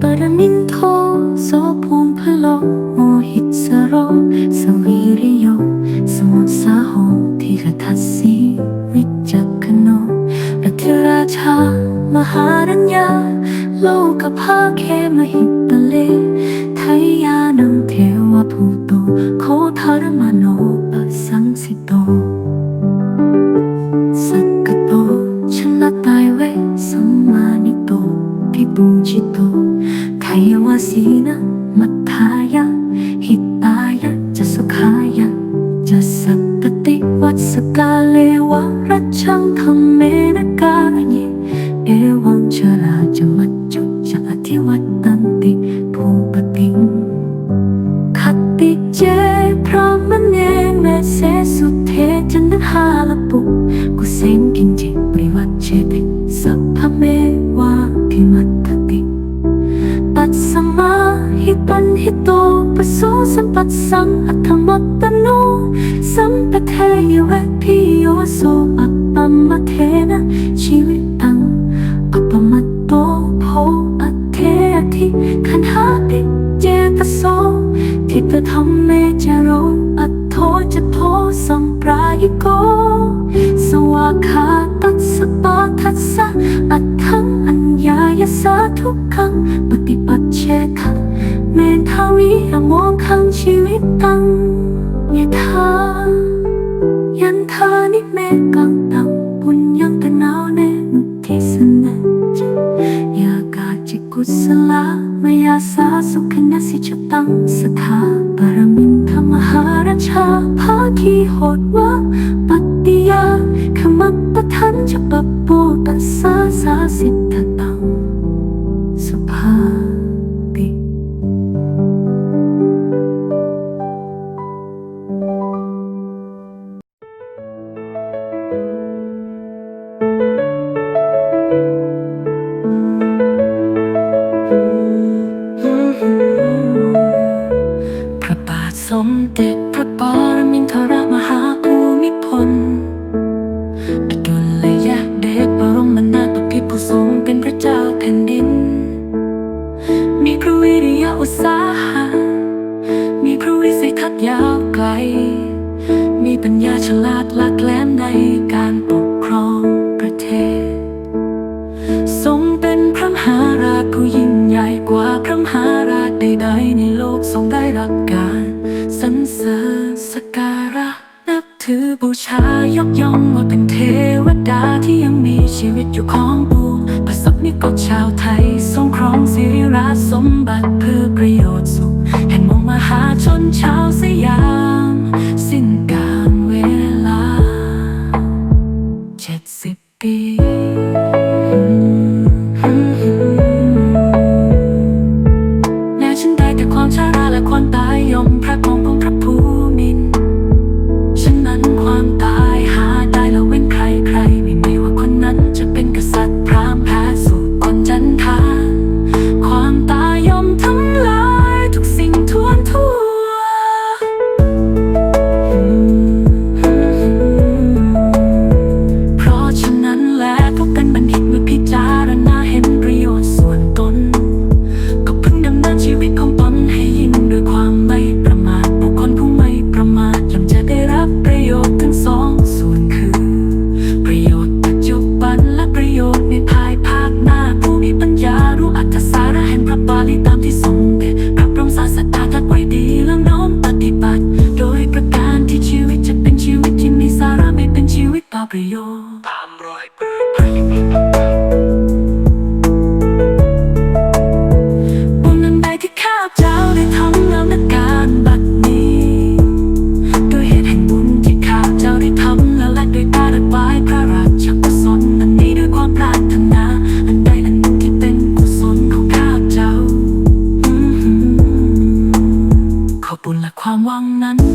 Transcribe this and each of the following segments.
ปรมินโสภูมิพโลโมหิตสโรสวิริโย สมุทสาโหทิรทัสสีวิจักขโนรัติราชา มหารัญญา โลกภาเคมหิตเล ไทยานังเทวภูโตโคทารมโน สีนะมัทธายะ หิตายะจะสุขายะ จะสัตตติวัสกาเลวะรัชชังธรรมเมนกาญิเอวังชราจะมัจจุจะอธิวัตตันติภูปติงขัตติเจพระมเนเมเสสุเทจันทหาลปุกุเสงกินจิปริวัตเชติ ពសូសម្បត្តិសង្អធម្មតនោសម្បថេយវេភិយោសូអបមថេនជីវិតាំងអបមតតោភោអថេអធិខណ្ហាតិចេតសូទិតធម្មេចរោអធោចធោសំប្រាយិកោសវាខាតសបតសអថੰអញ្ញាយសាទុក្ខੰបតិបច្ឆេខੰ เมทาวิอโมขังชีวิตตังยะทายันทานิเมกังตังปุญญังตะนาวเนนุทิสนะยากาจิกุสลามยาสาสุขนสิจตังสถาปรมินทมหาราชาภาคีโหดวะปัตติยาขมัปปทันจะป อุตสาหะ มีพระวิสัยทัศน์ยาวไกล มีปัญญาฉลาดลักแหลมในการปกครองประเทศ ทรงเป็นพระมหาราชผู้ยิ่งใหญ่กว่าพระมหาราชใดๆในโลกทรงได้รับการสรรเสริญสกการะนับถือบูชายกย่องว่าเป็นเทวดาที่ยังมีชีวิตอยู่ของปูประสบ นิกรชาวไทยทรงครองสิริราชสมบัติเพื่อประโยชน์สุข แห่งมวลมหาชนชาวสยาม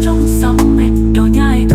trong sóng mệt đồ nhai.